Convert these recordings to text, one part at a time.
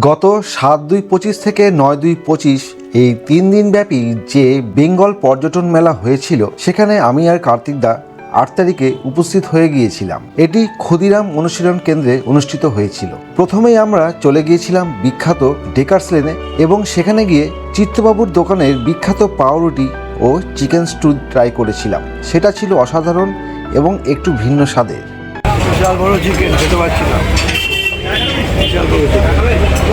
গত সাত দুই পঁচিশ থেকে নয় দুই পঁচিশ এই তিন দিন ব্যাপী যে বেঙ্গল পর্যটন মেলা হয়েছিল, সেখানে আমি আর কার্তিক দা আট তারিখে উপস্থিত হয়ে গিয়েছিলাম। এটি ক্ষুদিরাম অনুশীলন কেন্দ্রে অনুষ্ঠিত হয়েছিল। প্রথমেই আমরা চলে গিয়েছিলাম বিখ্যাত ডেকার্স লেনে এবং সেখানে গিয়ে চিত্তবাবুর দোকানের বিখ্যাত পাউরুটি ও চিকেন স্টু ট্রাই করেছিলাম। সেটা ছিল অসাধারণ এবং একটু ভিন্ন স্বাদের। বিশাল বড় চিকেন, খেতে পারছি না। বিশাল বড় চিকেন।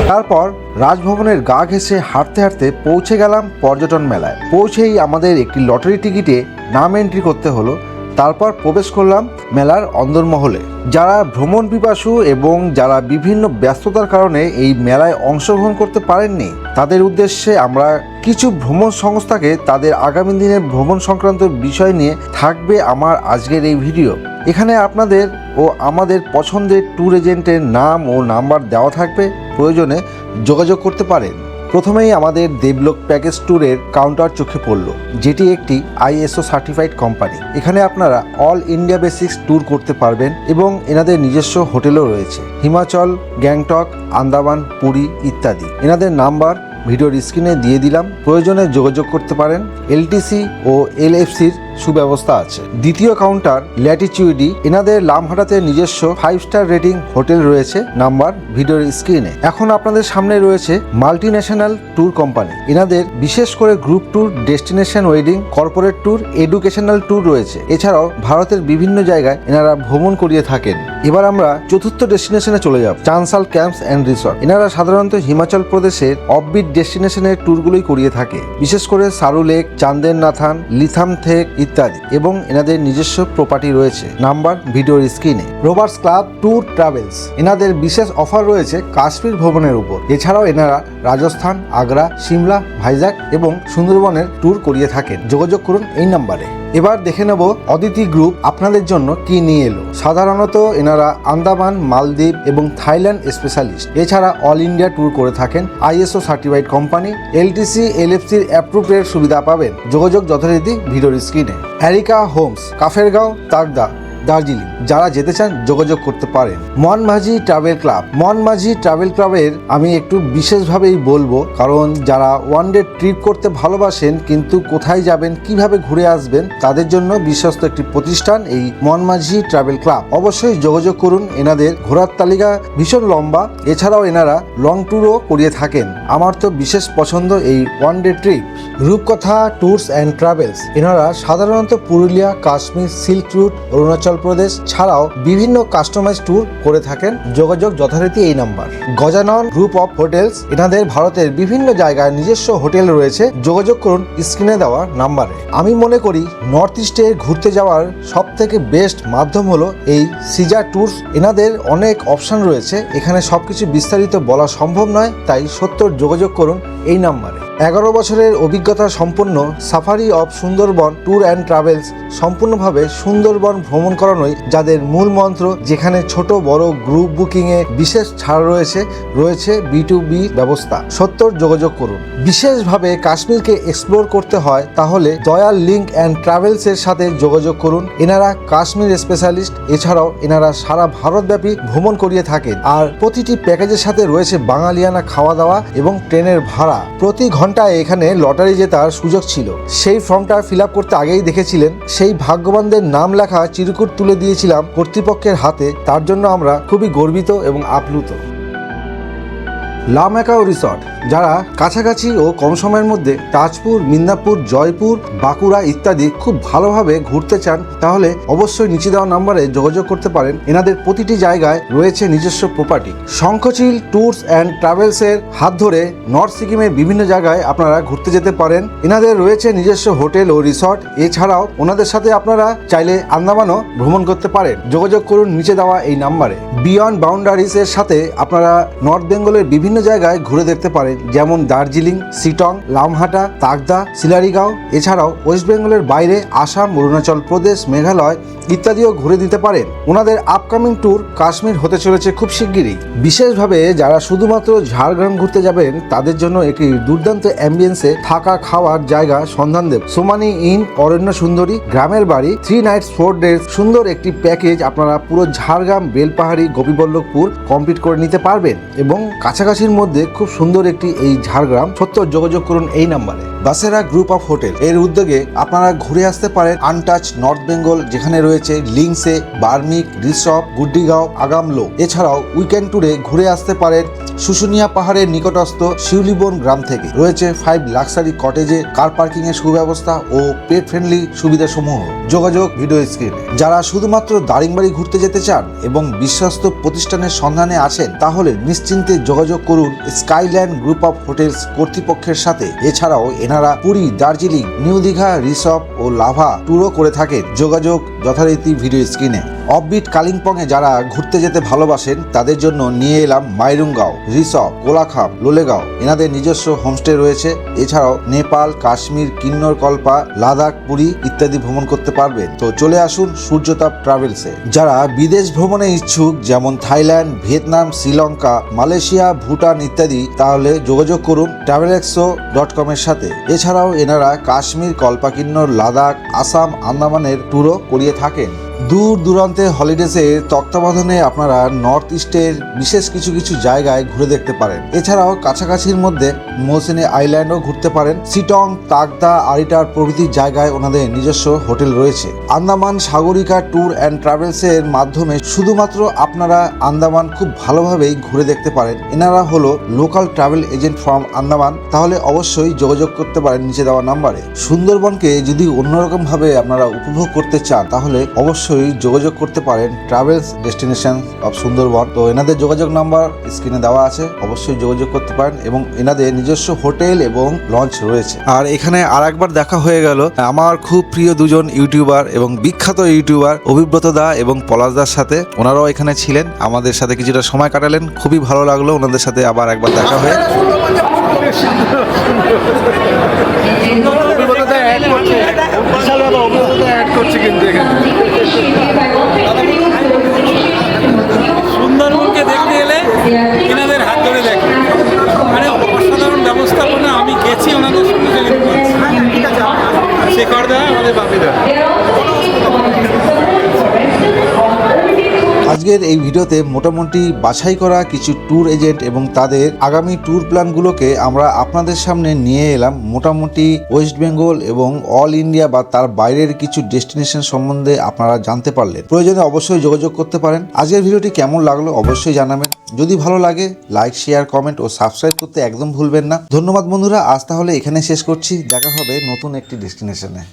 তারপর রাজভবনের গা ঘেঁষে হাঁটতে হাঁটতে পৌঁছে গেলাম পর্যটন মেলায়। পৌঁছেই আমাদের একটি লটারি টিকিটে নাম এন্ট্রি করতে হলো। তারপর প্রবেশ করলাম মেলার অন্দরমহলে। যারা ভ্রমণ পিপাসু এবং যারা বিভিন্ন ব্যস্ততার কারণে এই মেলায় অংশগ্রহণ করতে পারেননি, তাদের উদ্দেশ্যে আমরা কিছু ভ্রমণ সংস্থাকে তাদের আগামী দিনের ভ্রমণ সংক্রান্ত বিষয় নিয়ে থাকবে আমার আজকের এই ভিডিও। এখানে আপনাদের ও আমাদের পছন্দের ট্যুর এজেন্টের নাম ও নাম্বার দেওয়া থাকবে, প্রয়োজনে যোগাযোগ করতে পারেন। প্রথমেই আমাদের দেবলোক প্যাকেজ ট্যুরের কাউন্টার চোখে পড়ল, যেটি একটি আইএসও সার্টিফাইড কোম্পানি এখানে আপনারা অল ইন্ডিয়া বেসিক্স ট্যুর করতে পারবেন এবং এনাদের নিজস্ব হোটেলও রয়েছে। হিমাচল, গ্যাংটক, আন্দামান, পুরী ইত্যাদি। এনাদের নাম্বার ভিডিওর স্ক্রিনে দিয়ে দিলাম। প্রয়োজনে যোগাযোগ করতে পারেন। এলটিসি ও এলএফসির সুব্যবস্থা আছে। দ্বিতীয় কাউন্টার ল্যাটিচিউডি এনাদের লামহাটাতে নিজস্ব ফাইভ স্টার রেটিং হোটেল রয়েছে, নাম্বার ভিডিওর স্ক্রিনে এখন আপনাদের সামনে রয়েছে মাল্টি ন্যাশনাল ট্যুর কোম্পানি এনাদের বিশেষ করে group tour destination wedding corporate tour educational tour রয়েছে। এছাড়াও ভারতের বিভিন্ন জায়গায় এনারা ভ্রমণ করিয়ে থাকেন। এবার আমরা চতুর্থ ডেস্টিনেশনে চলে যাব, চানসাল ক্যাম্পস অ্যান্ড রিসর্ট। এনারা সাধারণত হিমাচল প্রদেশের অফবিট ডেস্টিনেশনের ট্যুরগুলোই করিয়ে থাকে। বিশেষ করে সারু লেক চান্দের নাথান লিথাম থেক ইত্যাদি এবং এনাদের নিজস্ব প্রপার্টি রয়েছে। নাম্বার ভিডিওর স্ক্রিনে রোবার্স ক্লাব ট্যুর ট্রাভেলস এনাদের বিশেষ অফার রয়েছে কাশ্মীর ভ্রমণের উপর। এছাড়াও এনারা রাজস্থান, আগ্রা, সিমলা, ভাইজাক এবং সুন্দরবনের ট্যুর করিয়ে থাকেন। যোগাযোগ করুন এই নাম্বারে এবার দেখে নেব অদিতি গ্রুপ আপনাদের জন্য কি নিয়ে এলো। সাধারণত এনারা আন্দামান, মালদ্বীপ এবং থাইল্যান্ড স্পেশালিস্ট এছাড়া অল ইন্ডিয়া ট্যুর করে থাকেন আইএসও সার্টিফাইড কোম্পানি এলটিসি এলএফসির অ্যাপ্রুভের সুবিধা পাবেন। যোগাযোগ যথারীতি ভিডিওর স্ক্রিনে অ্যারিকা হোমস কাফেরগাঁও তাগদা দার্জিলিং, যারা যেতে চান যোগাযোগ করতে পারেন। Monmajhi travel club. Monmajhi travel ক্লাবের আমি একটু বিশেষভাবেই বলব, কারণ যারা ওয়ান ডে ট্রিপ করতে ভালোবাসেন, কিন্তু কোথায় যাবেন, কীভাবে ঘুরে আসবেন, তাদের জন্য বিশ্বস্ত একটি প্রতিষ্ঠান এই মনমাঝি ট্রাভেল ক্লাব। অবশ্যই যোগাযোগ করুন এনাদের। ঘোরার তালিকা ভীষণ লম্বা, এছাড়াও এনারা লং ট্যুরও করিয়ে থাকেন। আমার তো বিশেষ পছন্দ এই one day trip. Rupkatha, tours and travels. এনারা সাধারণত পুরুলিয়া, কাশ্মীর, সিল্ক রুট, অরুণাচল প্রদেশ ছাড়াও বিভিন্ন কাস্টমাইজ ট্যুর করে থাকেন। যোগাযোগ যথারীতি এই number. Gajanan group of hotels, এনাদের ভারতের বিভিন্ন জায়গায় নিজস্ব হোটেল রয়েছে। যোগাযোগ করুন স্ক্রিনে দেওয়া নাম্বারে। আমি মনে করি নর্থ ইস্টে ঘুরতে যাওয়ার সব থেকে বেস্ট মাধ্যম হলো এই সিজা ট্যুর এনাদের অনেক অপশন রয়েছে। এখানে সবকিছু বিস্তারিত বলা সম্ভব নয়, তাই সত্তর যোগাযোগ করুন এই নাম্বারে। এগারো বছরের অভিজ্ঞতা সম্পন্ন safari of Sundarban tour and travels সম্পূর্ণভাবে সুন্দরবন ভ্রমণ করানোই যাদের মূল মন্ত্র, যেখানে ছোট বড় গ্রুপ বুকিংয়ে বিশেষ ছাড় রয়েছে রয়েছে বি টু বি ব্যবস্থা। সত্তর যোগাযোগ করুন। বিশেষভাবে কাশ্মীরকে এক্সপ্লোর করতে হয়, তাহলে দয়াল লিঙ্ক অ্যান্ড ট্রাভেলসের সাথে যোগাযোগ করুন। এনারা কাশ্মীর স্পেশালিস্ট এছাড়াও এনারা সারা ভারতব্যাপী ভ্রমণ করিয়ে থাকেন। আর প্রতিটি প্যাকেজের সাথে রয়েছে বাঙালিয়ানা খাওয়া দাওয়া এবং ট্রেনের ভাড়া। প্রতি ঘন্টায় এখানে লটারি জেতার সুযোগ ছিল। সেই ফর্মটা ফিল করতে আগেই দেখেছিলেন। সেই ভাগ্যবানদের নাম লেখা চিরকুট তুলে দিয়েছিলাম কর্তৃপক্ষের হাতে তার জন্য আমরা খুবই গর্বিত এবং আপ্লুত। লামেকাও রিসর্ট, যারা কাছাকাছি ও কম সময়ের মধ্যে তাজপুর, মিদনাপুর, জয়পুর, বাঁকুড়া ইত্যাদি খুব ভালোভাবে ঘুরতে চান, তাহলে অবশ্যই নিচে দেওয়া নাম্বারে যোগাযোগ করতে পারেন। এনাদের প্রতিটি জায়গায় রয়েছে নিজস্ব প্রপার্টি শঙ্খচিল ট্যুরস অ্যান্ড ট্রাভেলসের হাত ধরে নর্থ সিকিমের বিভিন্ন জায়গায় আপনারা ঘুরতে যেতে পারেন। এনাদের রয়েছে নিজস্ব হোটেল ও রিসর্ট। এছাড়াও ওনাদের সাথে আপনারা চাইলে আন্দামানও ভ্রমণ করতে পারেন। যোগাযোগ করুন নিচে দেওয়া এই নাম্বারে। বিয়ন্ড বাউন্ডারিজ এর সাথে আপনারা নর্থ বেঙ্গলের বিভিন্ন জায়গায় ঘুরে দেখতে পারেন, যেমন দার্জিলিং সিটং লামহাটা তাকদা সিলারিগাঁও। এছাড়াও ওয়েস্ট বেঙ্গলের বাইরে আসাম, অরুণাচল প্রদেশ, মেঘালয় ইত্যাদিও ঘুরে দিতে পারেন। ওনাদের আপকামিং ট্যুর কাশ্মীর হতে চলেছে খুব শিগগিরই। বিশেষভাবে যারা শুধুমাত্র ঝাড়গ্রাম ঘুরতে যাবেন, তাদের জন্য একটি দুর্দান্ত অ্যাম্বিয়েন্সে থাকা খাওয়ার জায়গা সন্ধান দেব। সোমানি ইন, অরণ্য সুন্দরী, গ্রামের বাড়ি থ্রি নাইটস ফোর ডেজ সুন্দর একটি প্যাকেজ আপনারা পুরো ঝাড়গ্রাম, বেলপাহাড়ি, গোপীবল্লভপুর কমপ্লিট করে নিতে পারবেন এবং কাছাকাছির প্রকৃতির মধ্যে খুব সুন্দর একটি এই ঝাড়গ্রাম। সত্য, যোগাযোগ করুন এই নাম্বারে। বাসেরা গ্রুপ অফ হোটেল এর উদ্যোগে আপনারা ঘুরে আসতে পারেন আনটাচ নর্থ বেঙ্গল যেখানে রয়েছে লিংসে বার্মিক রিসপ গুড্ডিগাঁও আগামলো এছাড়াও উইকেন্ড ট্যুরে ঘুরে আসতে পারেন শুশুনিয়া পাহাড়ের নিকটস্থ শিউলিবন গ্রাম থেকে রয়েছে ফাইভ লাক্সারি কটেজে কার পার্কিং এর সুব্যবস্থা ও পেট ফ্রেন্ডলি সুবিধা সমূহ যোগাযোগ ভিডিও স্ক্রিনে যারা শুধুমাত্র দারিংবাড়ি ঘুরতে যেতে চান এবং বিশ্বস্ত প্রতিষ্ঠানের সন্ধানে আছেন, তাহলে নিশ্চিন্তে যোগাযোগ করুন স্কাইল্যান্ড গ্রুপ অফ হোটেলস কর্তৃপক্ষের সাথে। এছাড়াও এনারা পুরী, দার্জিলিং, নিউ দীঘা, রিসপ ও লাভা ট্যুরও করে থাকেন। যোগাযোগ যথারীতি ভিডিও স্ক্রিনে অফবিট কালিম্পংয়ে যারা ঘুরতে যেতে ভালোবাসেন, তাদের জন্য নিয়ে এলাম মাইরুঙ্গাও রিসপ কোলাখাম লোলেগাঁও। এনাদের নিজস্ব হোমস্টে রয়েছে। এছাড়াও নেপাল, কাশ্মীর, কিন্নর কল্পা, লাদাখ, পুরী ইত্যাদি ভ্রমণ করতে পারবেন। তো চলে আসুন সূর্যতাপ ট্রাভেলসে। যারা বিদেশ ভ্রমণে ইচ্ছুক, যেমন Thailand, Vietnam, Sri Lanka, Malaysia, Bhutan ইত্যাদি, তাহলে যোগাযোগ করুন ট্রাভেল এক্সো ডট কমের সাথে। এছাড়াও এনারা কাশ্মীর কল্পাকিন্নর লাদাখ, আসাম, আন্দামানের ট্যুরও করিয়ে থাকেন। দূর দূরান্তে হলিডেজে তত্ত্বাবধানে আপনারা নর্থ ইস্টের বিশেষ কিছু কিছু জায়গায় ঘুরে দেখতে পারেন। এছাড়াও কাছাকাছির মধ্যে মৌসিনে আইল্যান্ডও ঘুরতে পারেন। সিটং তাকদা আরিটার প্রভৃতি জায়গায় ওনাদের নিজস্ব হোটেল রয়েছে। আন্দামান সাগরিকা ট্যুর অ্যান্ড ট্রাভেলসের মাধ্যমে শুধুমাত্র আপনারা আন্দামান খুব ভালোভাবেই ঘুরে দেখতে পারেন। এনারা হলো local travel agent from Andaman. তাহলে অবশ্যই যোগাযোগ করতে পারেন নিচে দেওয়া নাম্বারে। সুন্দরবনকে যদি অন্যরকম ভাবে আপনারা উপভোগ করতে চান, তাহলে অবশ্যই যোগাযোগ করতে পারেন ট্রাভেলস ডেস্টিনেশন অফ সুন্দরবন তো এনাদের যোগাযোগ নাম্বার স্ক্রিনে দেওয়া আছে, অবশ্যই যোগাযোগ করতে পারেন এবং এনাদের নিজস্ব হোটেল এবং লঞ্চ রয়েছে। আর এখানে আর একবার দেখা হয়ে গেল, আমার খুব প্রিয় দুজন ইউটিউবার এবং বিখ্যাত ইউটিউবার অভিব্রত দা এবং পলাশ দার সাথে। ওনারাও এখানে ছিলেন, আমাদের সাথে কিছুটা সময় কাটালেন, খুবই ভালো লাগল, ওনাদের সাথে আবার একবার দেখা হয়ে। আজকের এই ভিডিওতে মোটামুটি বাছাই করা কিছু ট্যুর এজেন্ট এবং তাদের আগামী ট্যুর প্ল্যানগুলোকে আমরা আপনাদের সামনে নিয়ে এলাম। মোটামুটি ওয়েস্ট বেঙ্গল এবং অল ইন্ডিয়া বা তার বাইরের কিছু ডেস্টিনেশন সম্বন্ধে আপনারা জানতে পারলেন। প্রয়োজনে অবশ্যই যোগাযোগ করতে পারেন। আজকের ভিডিওটি কেমন লাগল অবশ্যই জানাবেন। যদি ভালো লাগে লাইক শেয়ার কমেন্ট ও সাবস্ক্রাইব করতে একদম ভুলবেন না। ধন্যবাদ বন্ধুরা, আজ তাহলে এখানে শেষ করছি। দেখা হবে নতুন একটি ডেস্টিনেশনে